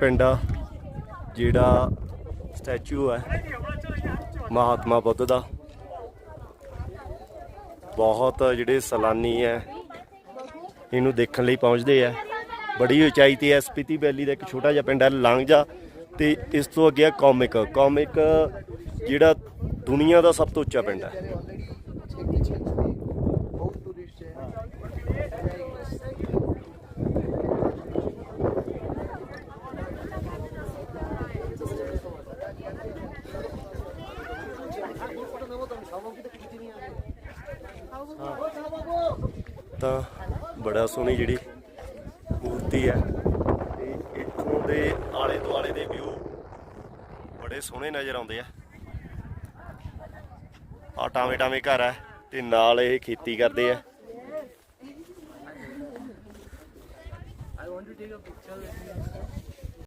ਪਿੰਡ ਆ, ਜਿਹੜਾ ਸਟੈਚੂ ਹੈ ਮਹਾਤਮਾ ਬੁੱਧ ਦਾ। ਬਹੁਤ ਜਿਹੜੇ ਸੈਲਾਨੀ ਹੈ ਇਹਨੂੰ ਦੇਖਣ ਲਈ ਪਹੁੰਚਦੇ ਆ। ਬੜੀ ਉਚਾਈ ਤੇ ਹੈ ਸਪੀਤੀ ਵੈਲੀ ਦਾ ਇੱਕ ਛੋਟਾ ਜਿਹਾ ਪਿੰਡ ਹੈ ਲਾਂਗਜਾ। ਤੇ ਇਸ ਤੋਂ ਅੱਗੇ ਹੈ ਕੌਮਿਕ। ਕੌਮਿਕ ਜਿਹੜਾ ਦੁਨੀਆ ਦਾ ਸਭ ਤੋਂ ਉੱਚਾ ਪਿੰਡ ਹੈ ਤਾਂ ਬੜਾ ਸੋਹਣੀ ਜਿਹੜੀ ਮੂਰਤੀ ਹੈ ਤੇ ਇੱਥੋਂ ਦੇ ਆਲੇ ਦੁਆਲੇ ਦੇ ਵਿਊ ਬੜੇ ਸੋਹਣੇ ਨਜ਼ਰ ਆਉਂਦੇ ਆ ਆ ਟਾਵੇਂ ਟਾਵੇਂ ਘਰ ਹੈ ਤੇ ਨਾਲ ਇਹ ਖੇਤੀ ਕਰਦੇ ਆ I want to take a picture with you.